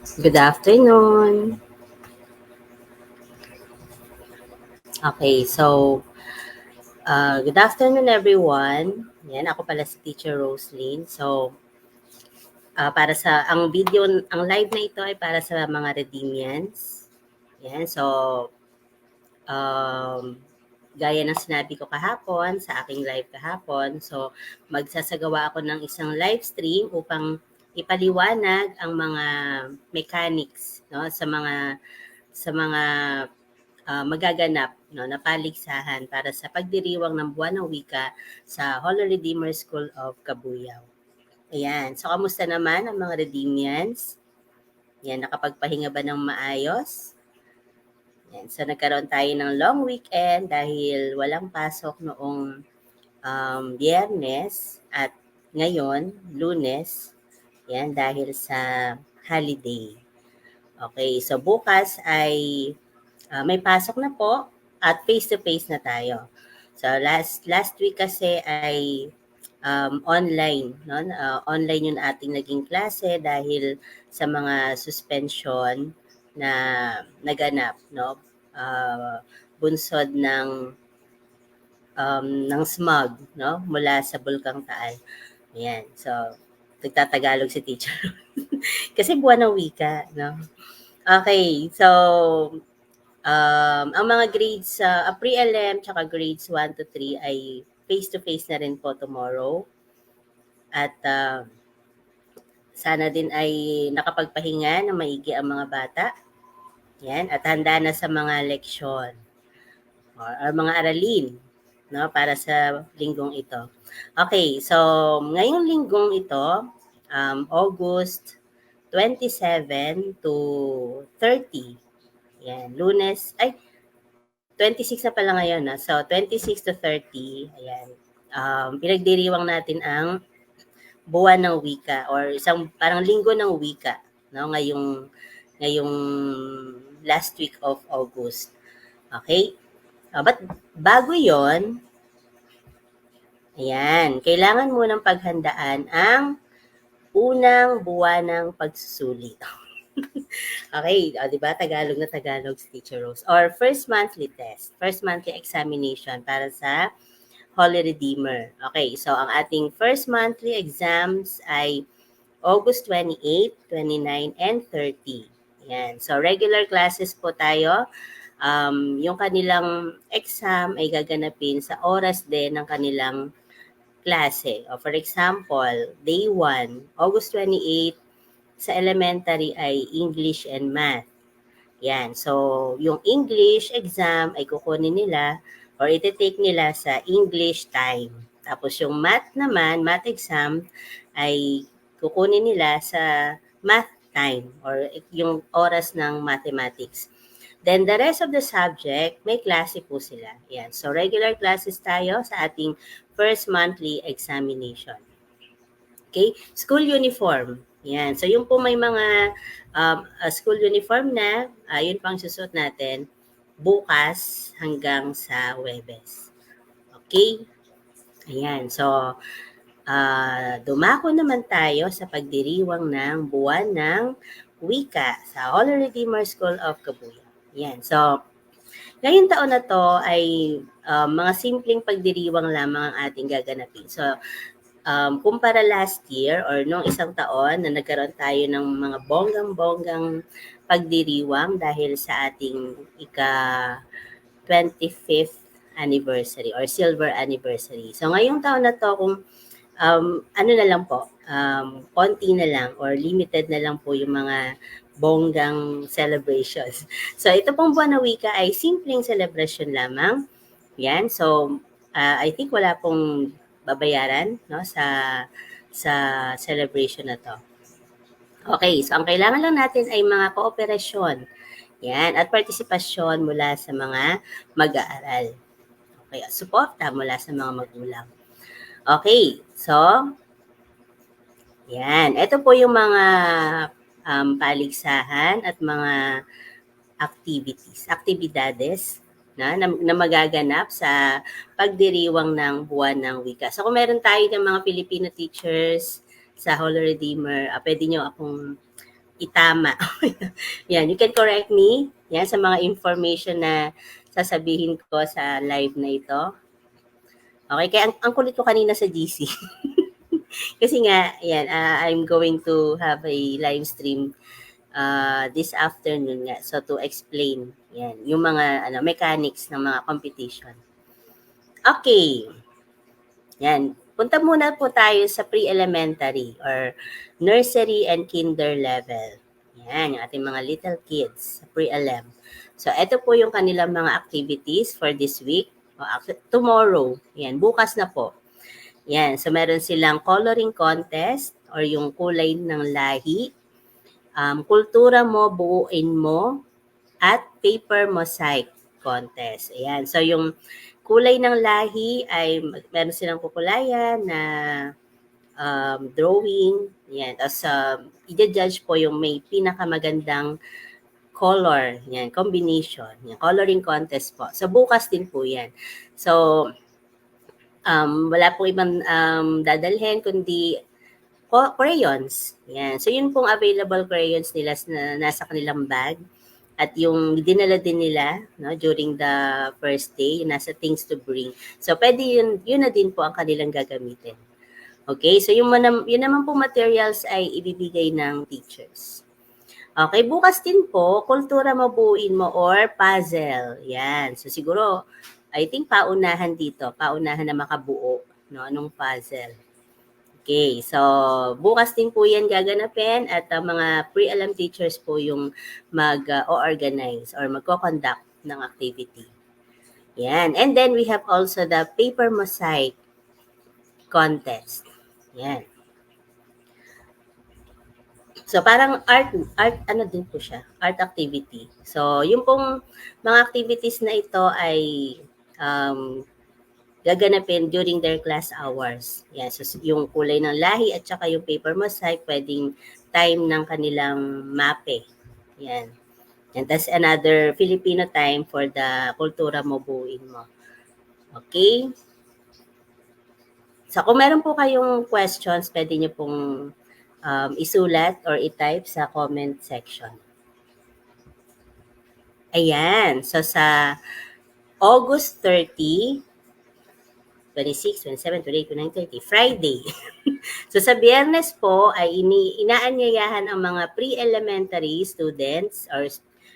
Good afternoon. Okay, so uh, good afternoon everyone. Yan, ako pala si Teacher Roslyn. So, uh, para sa, ang video, ang live na ito ay para sa mga Redemians. Yan, so, um, gaya ng sinabi ko kahapon, sa aking live kahapon, so, magsasagawa ako ng isang live stream upang ipaliwanag ang mga mechanics no sa mga sa mga uh, magaganap no na paligsahan para sa pagdiriwang ng buwan ng wika sa Holy Redeemer School of Kabuyao. Ayan. So, kamusta naman ang mga Redeemians? Yan, nakapagpahinga ba ng maayos? Yan. So, nagkaroon tayo ng long weekend dahil walang pasok noong um, biyernes at ngayon, lunes, yan, dahil sa holiday. Okay, so bukas ay uh, may pasok na po at face-to-face na tayo. So last last week kasi ay um, online, no? Uh, online yung ating naging klase dahil sa mga suspension na naganap, no? Uh, bunsod ng um, ng smog, no? Mula sa Bulkang Taal. Ayan. So, nagtatagalog si teacher. Kasi buwan ng wika, no? Okay, so um, ang mga grades sa uh, pre-LM tsaka grades 1 to 3 ay face-to-face na rin po tomorrow. At uh, sana din ay nakapagpahinga na maigi ang mga bata. Yan, at handa na sa mga leksyon or, or mga aralin no para sa linggong ito. Okay, so ngayong linggong ito, um, August 27 to 30. Yan, lunes, ay, 26 na pala ngayon. Na. So, 26 to 30, ayan. Um, pinagdiriwang natin ang buwan ng wika or isang parang linggo ng wika no ngayong ngayong last week of August. Okay? Uh, but bago 'yon, ayan, kailangan mo ng paghandaan ang unang buwan ng pagsusuli. okay, o, di ba? Tagalog na Tagalog Teacher Rose. Or first monthly test, first monthly examination para sa Holy Redeemer. Okay, so ang ating first monthly exams ay August 28, 29, and 30. Yan. So regular classes po tayo. Um, yung kanilang exam ay gaganapin sa oras din ng kanilang klase. O for example, day 1, August 28, sa elementary ay English and Math. Yan. So, yung English exam ay kukunin nila or iti-take nila sa English time. Tapos yung math naman, math exam, ay kukunin nila sa math time or yung oras ng mathematics. Then the rest of the subject, may klase po sila. Yan. So regular classes tayo sa ating first monthly examination. Okay? School uniform. Yan. So yung po may mga um, uh, school uniform na, uh, yun pang susuot natin bukas hanggang sa Webes. Okay? Ayan. So, uh, dumako naman tayo sa pagdiriwang ng buwan ng wika sa Holy Redeemer School of Kabuya. Yan. So, ngayong taon na to ay um, mga simpleng pagdiriwang lamang ang ating gaganapin. So, um, kumpara last year or noong isang taon na nagkaroon tayo ng mga bonggang-bonggang pagdiriwang dahil sa ating ika 25th anniversary or silver anniversary. So ngayong taon na to kung um, ano na lang po, um, konti na lang or limited na lang po yung mga bonggang celebrations. So ito pong buwan na wika ay simpleng celebration lamang. Yan. So uh, I think wala pong babayaran no sa sa celebration na to. Okay, so ang kailangan lang natin ay mga kooperasyon. Yan, at partisipasyon mula sa mga mag-aaral. Okay, suporta mula sa mga magulang. Okay, so yan, ito po yung mga um, paligsahan at mga activities, aktibidades na, na, na magaganap sa pagdiriwang ng buwan ng wika. So kung meron tayo ng mga Filipino teachers sa Holy Redeemer, uh, pwede nyo akong itama. yan, you can correct me yan, sa mga information na sasabihin ko sa live na ito. Okay, kaya ang, ang kulit ko kanina sa GC. Kasi nga, yan, uh, I'm going to have a live stream uh, this afternoon nga. So, to explain, yan, yung mga ano, mechanics ng mga competition. Okay. Yan. Punta muna po tayo sa pre-elementary or nursery and kinder level. Yan, yung ating mga little kids, pre-elem. So, ito po yung kanilang mga activities for this week. O, tomorrow. Yan, bukas na po. Yan, so meron silang coloring contest or yung kulay ng lahi. Um, kultura mo, buuin mo, at paper mosaic contest. Ayan, so yung kulay ng lahi ay meron silang kukulayan na um, drawing. Yan. Tapos, um, i-judge po yung may pinakamagandang color. Yan, combination. Yan, coloring contest po. So, bukas din po yan. So, um, wala po ibang um, dadalhin, kundi crayons. Yan. So, yun pong available crayons nila na nasa kanilang bag. At yung dinala din nila no, during the first day, yung nasa things to bring. So, pwede yun, yun na din po ang kanilang gagamitin. Okay, so yung, manam, yun naman po materials ay ibibigay ng teachers. Okay, bukas din po, kultura mabuin mo or puzzle. Yan. So siguro, I think paunahan dito, paunahan na makabuo no, anong puzzle. Okay, so bukas din po yan gaganapin at uh, mga pre-alam teachers po yung mag-organize uh, or magko-conduct ng activity. Yan. And then we have also the paper mosaic contest. Yan. So parang art art ano din po siya, art activity. So yung pong mga activities na ito ay um, gaganapin during their class hours. Yan, so yung kulay ng lahi at saka yung paper mosaic pwedeng time ng kanilang mape. Yan. And that's another Filipino time for the kultura mo buuin mo. Okay? So kung meron po kayong questions, pwede niyo pong um, isulat or i-type sa comment section. Ayan. So sa August 30, 26, 27, 28, 29, 30, Friday. so sa biyernes po ay ini inaanyayahan ang mga pre-elementary students or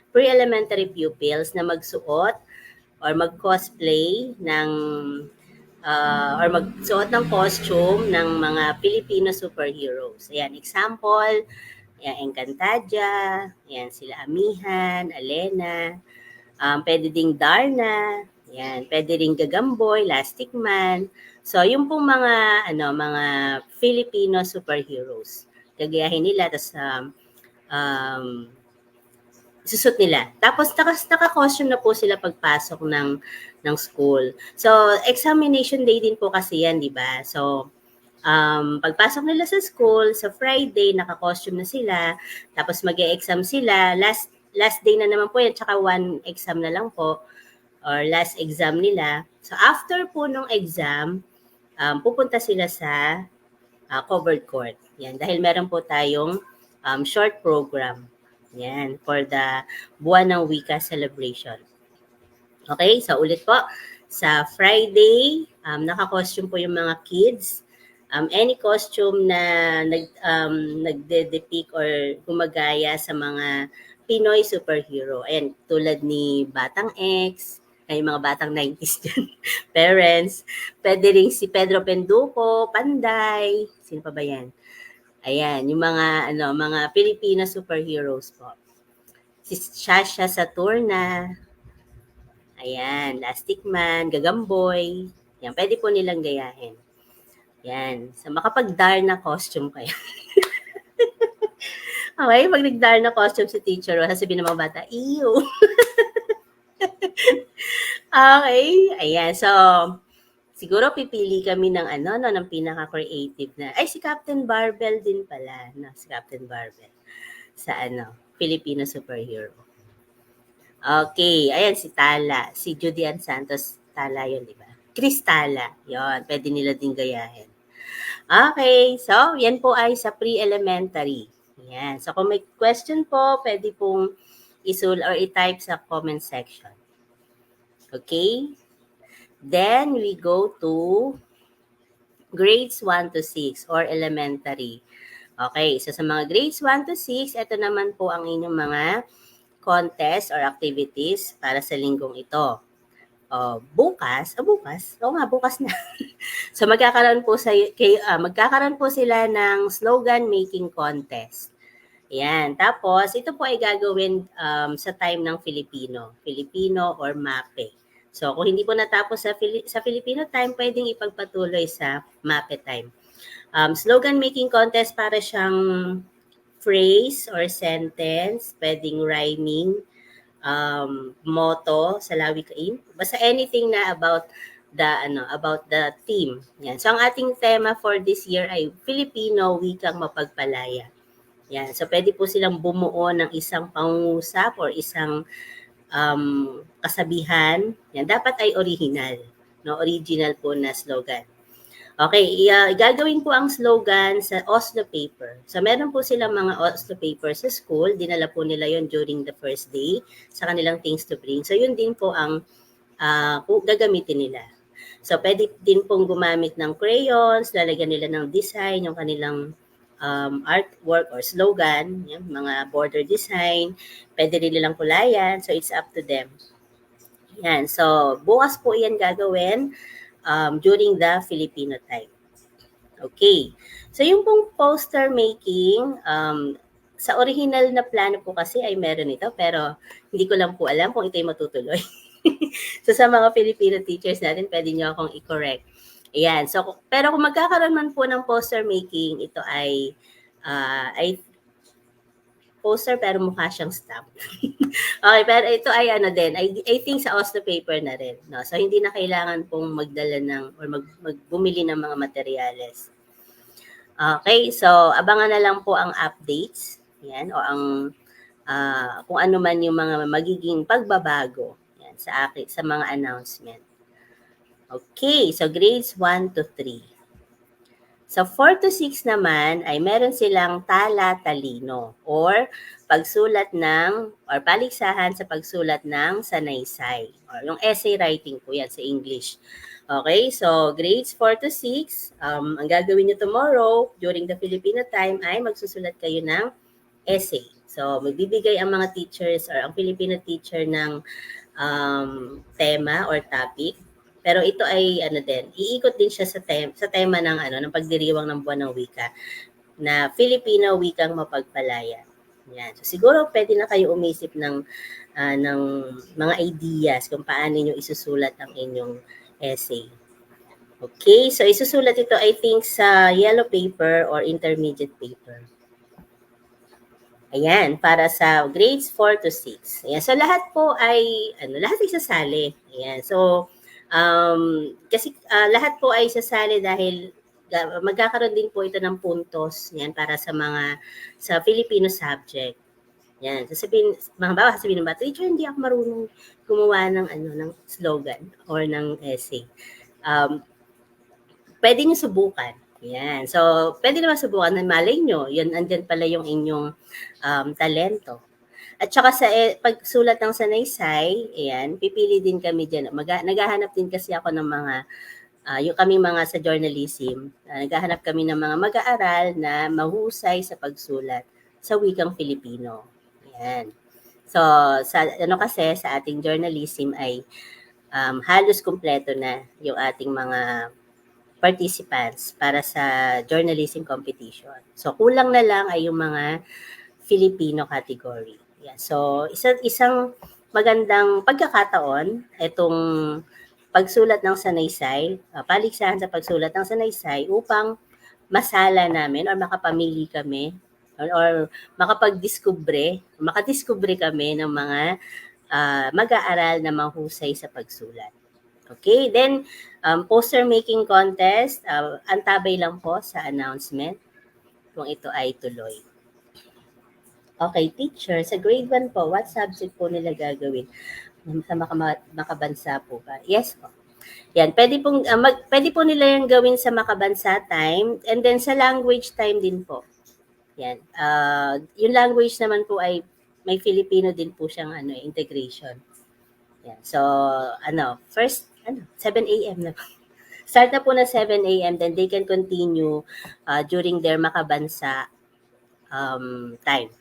pre-elementary pupils na magsuot or mag-cosplay ng uh, or magsuot ng costume ng mga Filipino superheroes. Ayan, example, ayan, Encantadia, ayan, sila Amihan, Alena, um, pwede ding Darna, ayan, pwede ring Gagamboy, Lastic Man. So, yung pong mga, ano, mga Filipino superheroes. Gagayahin nila, tapos um, um, susot nila. Tapos naka, naka-costume na po sila pagpasok ng ng school. So, examination day din po kasi yan, di ba? So, um, pagpasok nila sa school, sa Friday, naka-costume na sila, tapos mag exam sila, last last day na naman po yan, tsaka one exam na lang po, or last exam nila. So, after po nung exam, um, pupunta sila sa uh, covered court. Yan, dahil meron po tayong um, short program. Yan, for the Buwan ng Wika celebration. Okay, so ulit po, sa Friday, um, naka-costume po yung mga kids. Um, any costume na nag, um, nagde-depict or gumagaya sa mga Pinoy superhero. Ayan, tulad ni Batang X, ay mga batang 90s dyan, parents. Pwede rin si Pedro Penduko, Panday, sino pa ba yan? Ayan, yung mga ano, mga Filipina superheroes po. Si Shasha Saturna. Ayan, Lastic Man, Gagamboy. Yan, pwede po nilang gayahin. Yan, sa so, makapag-Darna costume kayo. okay, pag nag-Darna costume si teacher, sasabihin ng mga bata, iyo. okay, ayan, so, siguro pipili kami ng ano, no, ng pinaka-creative na, ay si Captain Barbell din pala, no, si Captain Barbell sa ano, Filipino superhero. Okay, ayan si Tala, si Judian Santos Tala yun, di ba? Kristala, yon pwede nila din gayahin. Okay, so yan po ay sa pre-elementary. Yan. So kung may question po, pwede pong isul or i-type sa comment section. Okay? Then we go to grades 1 to 6 or elementary. Okay, so sa mga grades 1 to 6, ito naman po ang inyong mga contest or activities para sa linggong ito. Oh, bukas, oh, bukas, oo nga, bukas na. so magkakaroon po sa kay, ah, magkakaroon po sila ng slogan making contest. Yan. Tapos, ito po ay gagawin um, sa time ng Filipino. Filipino or MAPE. So, kung hindi po natapos sa, Fili- sa Filipino time, pwedeng ipagpatuloy sa MAPE time. Um, slogan making contest para siyang phrase or sentence, pwedeng rhyming, um, motto sa lawikain. Basta anything na about the ano about the theme. Yan. So ang ating tema for this year ay Filipino wikang mapagpalaya. Yan. So pwede po silang bumuo ng isang pangungusap or isang um, kasabihan. Yan. Dapat ay original. No? Original po na slogan. Okay, uh, gagawin po ang slogan sa Oslo paper. So meron po silang mga Oslo paper sa school. Dinala po nila yon during the first day sa kanilang things to bring. So yun din po ang uh, gagamitin nila. So pwede din pong gumamit ng crayons, lalagyan nila ng design, yung kanilang um, artwork or slogan, yung mga border design. Pwede rin nilang kulayan. So it's up to them. Yan. So bukas po yan gagawin um, during the Filipino time. Okay. So yung pong poster making, um, sa original na plano po kasi ay meron ito, pero hindi ko lang po alam kung ito ay matutuloy. so sa mga Filipino teachers natin, pwede nyo akong i-correct. Ayan. So, pero kung magkakaroon man po ng poster making, ito ay, uh, ay poster pero mukha siyang stamp. okay, pero ito ay ano din, I, I think sa Oslo paper na rin. No? So, hindi na kailangan pong magdala ng or mag, magbumili ng mga materyales. Okay, so abangan na lang po ang updates. Yan, o ang uh, kung ano man yung mga magiging pagbabago yan, sa akin sa mga announcement. Okay, so grades 1 to 3. Sa 4 to 6 naman ay meron silang tala-talino or pagsulat ng or paligsahan sa pagsulat ng sanaysay or yung essay writing po yan sa English. Okay, so grades 4 to 6, um, ang gagawin nyo tomorrow during the Filipino time ay magsusulat kayo ng essay. So magbibigay ang mga teachers or ang Filipino teacher ng um, tema or topic pero ito ay ano din, iikot din siya sa tema sa tema ng ano ng pagdiriwang ng buwan ng wika na Filipino wikang mapagpalaya. Yan. So siguro pwede na kayo umisip ng uh, ng mga ideas kung paano niyo isusulat ang inyong essay. Okay, so isusulat ito I think sa yellow paper or intermediate paper. Ayan, para sa grades 4 to 6. Ayan, so lahat po ay ano, lahat ay sasali. Ayan. So Um, kasi uh, lahat po ay sasali dahil uh, magkakaroon din po ito ng puntos yan para sa mga sa Filipino subject. Yan. Sasabihin, mga bawa sabihin ng bata, hindi ako marunong gumawa ng ano ng slogan or ng essay. Um, pwede niyo subukan. Yan. So, pwede naman subukan na malay nyo. Yun, andyan pala yung inyong um, talento. At saka sa eh, pagsulat ng sanaysay, ayan, pipili din kami diyan. Mag- naghahanap din kasi ako ng mga uh, yung kami mga sa journalism, uh, naghahanap kami ng mga mag-aaral na mahusay sa pagsulat sa wikang Filipino. Ayan. So, sa ano kasi sa ating journalism ay um, halos kumpleto na yung ating mga participants para sa journalism competition. So, kulang na lang ay yung mga Filipino category. Yeah. So, isa, isang magandang pagkakataon itong pagsulat ng sanaysay, uh, paligsahan sa pagsulat ng sanaysay upang masala namin or makapamili kami or, or makapag-discover, makadiscover kami ng mga uh, mag-aaral na mahusay sa pagsulat. Okay, then um, poster making contest, uh, antabay lang po sa announcement kung ito ay tuloy. Okay, teacher, sa grade 1 po, what subject po nila gagawin? Sa maka- makabansa po ba? Yes po. Yan, pwede pong uh, mag, pwede po nila yung gawin sa makabansa time and then sa language time din po. Yan. Ah, yung language naman po ay may Filipino din po siyang ano, integration. Yan. So, ano, first, ano, 7 a.m. na. Start na po na 7 a.m. Then they can continue uh, during their makabansa um, time.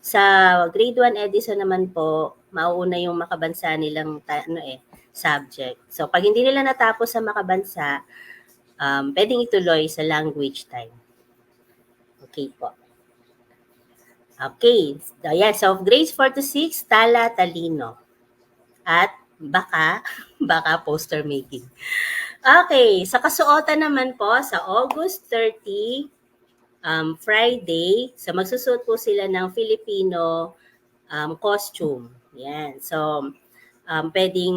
Sa grade 1 Edison naman po, mauuna yung makabansa nilang ta- ano eh, subject. So, pag hindi nila natapos sa makabansa, um, pwedeng ituloy sa language time. Okay po. Okay. So, yeah. So, grades 4 to 6, tala, talino. At baka, baka poster making. Okay. Sa kasuotan naman po, sa August 30, um, Friday, so magsusuot po sila ng Filipino um, costume. Yan. So, um, pwedeng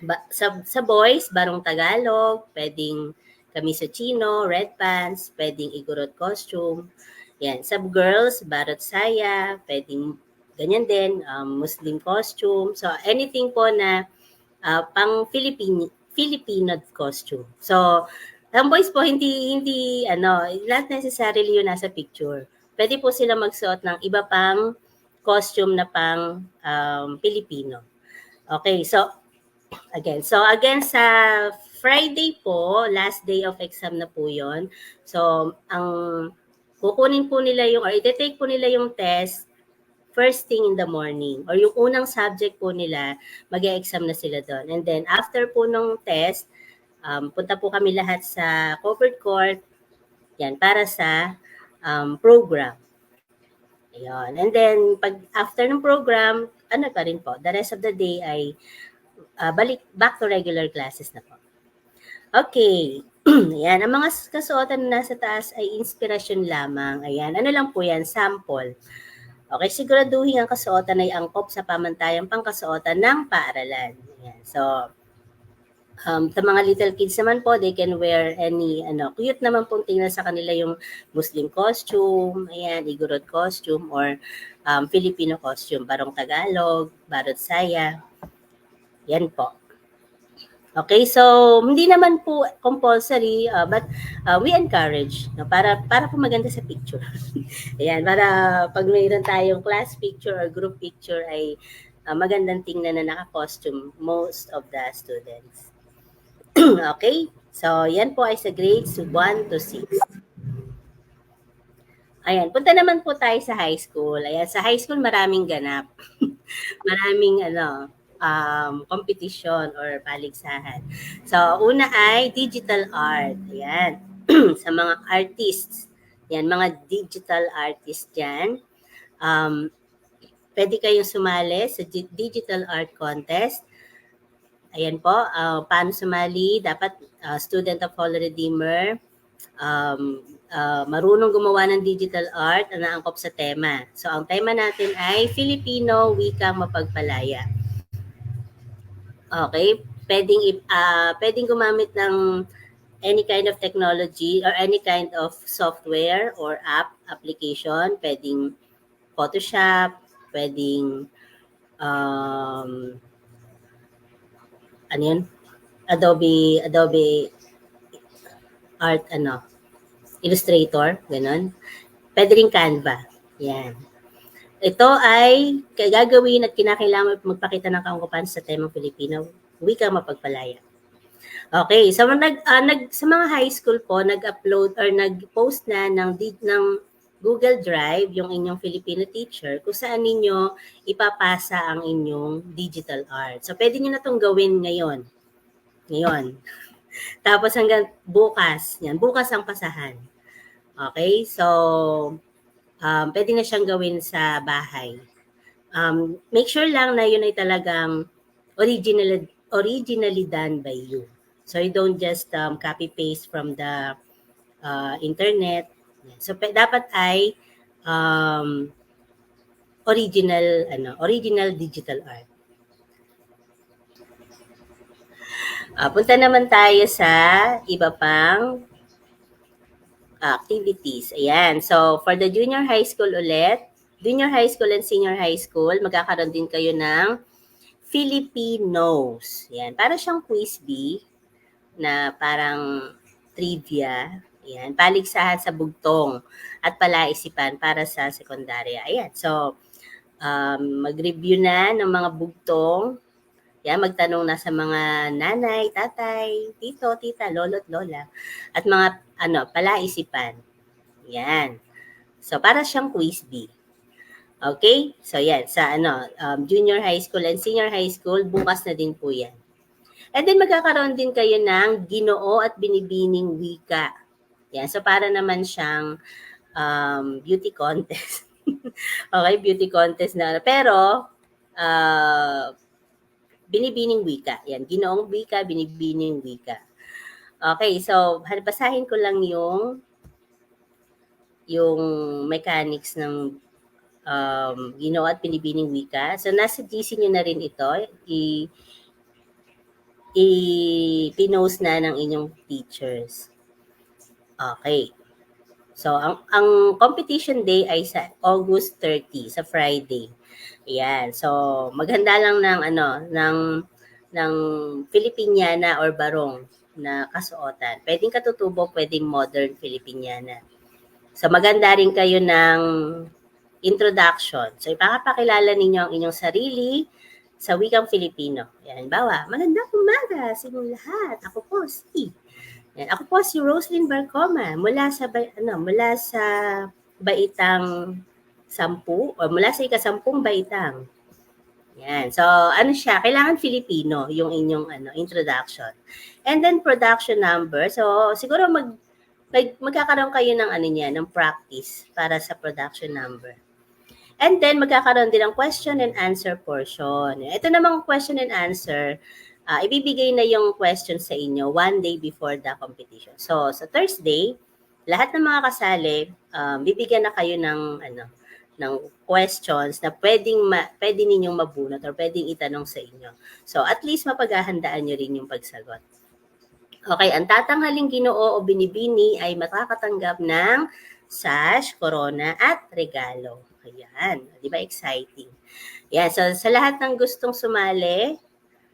ba, sa, sa boys, barong Tagalog, pwedeng kamiso chino, red pants, pwedeng igorot costume. Yan. Sa girls, barot saya, pwedeng ganyan din, um, Muslim costume. So, anything po na uh, pang Filipino, Filipino costume. So, ang po, hindi, hindi, ano, not necessarily yun nasa picture. Pwede po sila magsuot ng iba pang costume na pang um, Filipino. Okay, so, again, so again sa Friday po, last day of exam na po yon So, ang kukunin po nila yung, or i-take po nila yung test first thing in the morning or yung unang subject po nila, mag exam na sila doon. And then, after po nung test, um, punta po kami lahat sa covered court, yan, para sa um, program. Ayun. And then, pag after ng program, ano pa rin po, the rest of the day ay uh, balik, back to regular classes na po. Okay. Ayan. Ang mga kasuotan na nasa taas ay inspirasyon lamang. Ayan. Ano lang po yan? Sample. Okay. Siguraduhin ang kasuotan ay angkop sa pamantayang pangkasuotan ng paaralan. Ayan. So, Um, sa mga little kids naman po, they can wear any, ano, cute naman pong tingnan sa kanila yung Muslim costume, ayan, Igorot costume, or um, Filipino costume, barong Tagalog, barot saya. Yan po. Okay, so hindi naman po compulsory, uh, but uh, we encourage no, para para po maganda sa picture. Ayan, para pag mayroon tayong class picture or group picture ay uh, magandang tingnan na naka-costume most of the students. okay? So, yan po ay sa grades 1 to 6. Ayan, punta naman po tayo sa high school. Ayan, sa high school maraming ganap. maraming ano, um, competition or paligsahan. So, una ay digital art. Ayan, sa mga artists. Yan, mga digital artists yan. Um, pwede kayong sumali sa digital art contest. Ayan po, uh, paano sumali? Dapat uh, student of Holy Redeemer, um, uh, marunong gumawa ng digital art na naangkop sa tema. So, ang tema natin ay Filipino Wikang Mapagpalaya. Okay, pwedeng, uh, pwedeng gumamit ng any kind of technology or any kind of software or app application. Pwedeng Photoshop, pwedeng um, ano yun? Adobe, Adobe Art, ano, Illustrator, ganun. Pwede rin Canva. Yan. Ito ay gagawin at kinakailangan magpakita ng kaungkupan sa temang Pilipino, wika mapagpalaya. Okay, so nag, uh, nag sa mga high school po nag-upload or nag-post na ng ng Google Drive yung inyong Filipino teacher kung saan ninyo ipapasa ang inyong digital art. So pwede niyo na tong gawin ngayon. Ngayon. Tapos hanggang bukas, yan, bukas ang pasahan. Okay? So um, pwede na siyang gawin sa bahay. Um, make sure lang na yun ay talagang original, originally done by you. So you don't just um, copy paste from the uh, internet. So dapat ay um, original ano, original digital art. Uh, punta naman tayo sa iba pang activities. Ayan. So, for the junior high school ulit, junior high school and senior high school, magkakaroon din kayo ng Filipinos. Ayan. Para siyang quiz bee na parang trivia. Ayan, paligsahan sa bugtong at palaisipan para sa sekundarya. Ayan, so um, mag-review na ng mga bugtong. Yan, magtanong na sa mga nanay, tatay, tito, tita, lolo't lola. At mga ano, palaisipan. Yan. So, para siyang quiz bee. Okay? So, yan. Sa ano, um, junior high school and senior high school, bukas na din po yan. And then, magkakaroon din kayo ng ginoo at binibining wika. Yan. So, para naman siyang um, beauty contest. okay, beauty contest na. Pero, uh, binibining wika. Yan, ginoong wika, binibining wika. Okay, so basahin ko lang yung yung mechanics ng um, ginoo at binibining wika. So, nasa GC nyo na rin ito. I, i-pinost na ng inyong teachers. Okay. So, ang, ang competition day ay sa August 30, sa Friday. Ayan. So, maghanda lang ng ano, ng ng Filipiniana or barong na kasuotan. Pwedeng katutubo, pwedeng modern Filipiniana. So, maganda rin kayo ng introduction. So, ipapakilala ninyo ang inyong sarili sa wikang Filipino. Yan, bawa, magandang umaga sa inyong lahat. Ako po si yan. Ako po si Roslyn Barcoma mula sa ano, mula sa Baitang Sampu o mula sa ikasampung Baitang. Yan. So, ano siya? Kailangan Filipino yung inyong ano, introduction. And then production number. So, siguro mag, mag magkakaroon kayo ng ano niya, ng practice para sa production number. And then magkakaroon din ng question and answer portion. Ito namang question and answer, uh, ibibigay na yung question sa inyo one day before the competition. So, sa Thursday, lahat ng mga kasali, um, bibigyan na kayo ng ano ng questions na pwedeng ma, pwede ninyong mabunot or pwedeng itanong sa inyo. So, at least mapaghahandaan nyo rin yung pagsagot. Okay, ang tatanghaling ginoo o binibini ay makakatanggap ng sash, corona, at regalo. Ayan, di ba exciting? Yan, so sa lahat ng gustong sumali,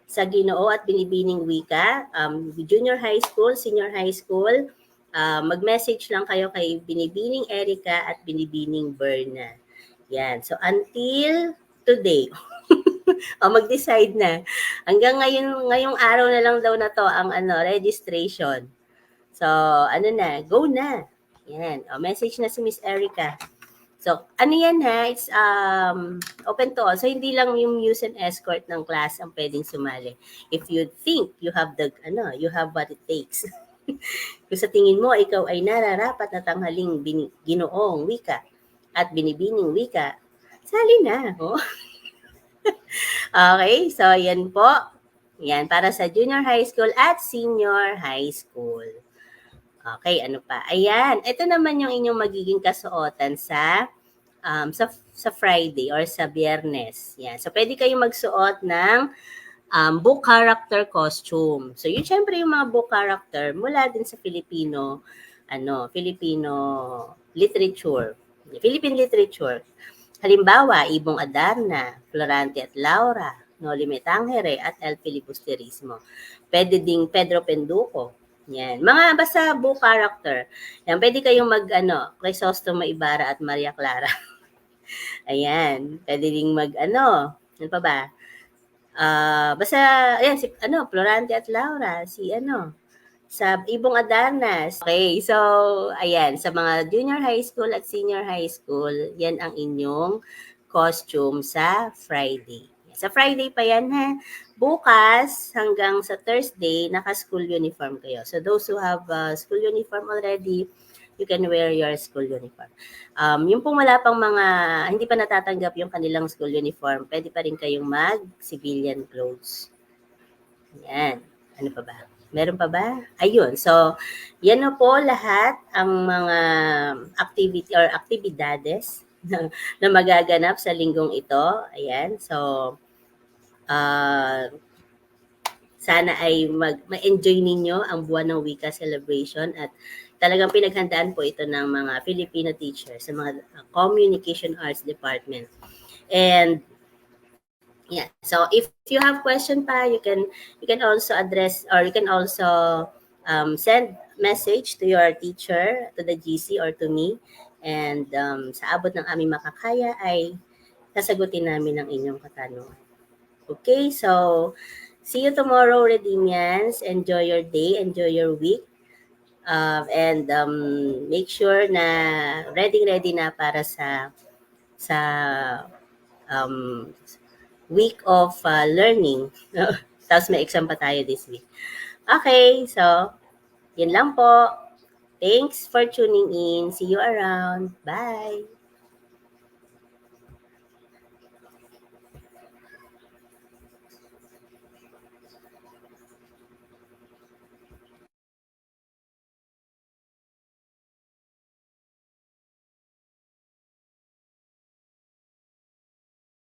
sa Ginoo at Binibining Wika, um, junior high school, senior high school, uh, mag-message lang kayo kay Binibining Erica at Binibining Berna. Yan. So, until today, o mag-decide na. Hanggang ngayon, ngayong araw na lang daw na to ang ano, registration. So, ano na, go na. Yan. O, message na si Miss Erica. So, ano yan ha? It's um, open to all. So, hindi lang yung use and escort ng class ang pwedeng sumali. If you think you have the, ano, you have what it takes. Kung sa tingin mo, ikaw ay nararapat na tanghaling bin, ginoong wika at binibining wika, sali na. Oh. okay, so yan po. Yan, para sa junior high school at senior high school. Okay, ano pa? Ayan, ito naman yung inyong magiging kasuotan sa um, sa sa Friday or sa Biyernes. Yan. So pwede kayong magsuot ng um, book character costume. So yun syempre yung mga book character mula din sa Filipino ano, Filipino literature. Philippine literature. Halimbawa, Ibong Adarna, Florante at Laura, Noli Metangere at El Filibusterismo. Pwede ding Pedro Penduko, yan. Mga basta book character. Yan, pwede kayong mag, ano, Crisostomo Ibarra at Maria Clara. ayan. Pwede ding mag, ano, ano pa ba? Uh, basta, ayan, si, ano, Florante at Laura, si, ano, sa Ibong Adarnas. Okay, so, ayan, sa mga junior high school at senior high school, yan ang inyong costume sa Friday. Sa Friday pa yan, ha? bukas hanggang sa Thursday, naka-school uniform kayo. So those who have uh, school uniform already, you can wear your school uniform. Um, yung pong wala pang mga, hindi pa natatanggap yung kanilang school uniform, pwede pa rin kayong mag-civilian clothes. Yan. Ano pa ba? Meron pa ba? Ayun. So, yan na po lahat ang mga activity or actividades na, na magaganap sa linggong ito. Ayan. So, uh, sana ay mag, ma-enjoy ninyo ang buwan ng wika celebration at talagang pinaghandaan po ito ng mga Filipino teachers sa mga uh, communication arts department. And yeah, so if you have question pa, you can you can also address or you can also um, send message to your teacher, to the GC or to me. And um, sa abot ng aming makakaya ay sasagutin namin ang inyong katanungan. Okay, so see you tomorrow, Redimians. Enjoy your day, enjoy your week. Uh, and um, make sure na ready ready na para sa sa um, week of uh, learning. Tapos may exam pa tayo this week. Okay, so yun lang po. Thanks for tuning in. See you around. Bye!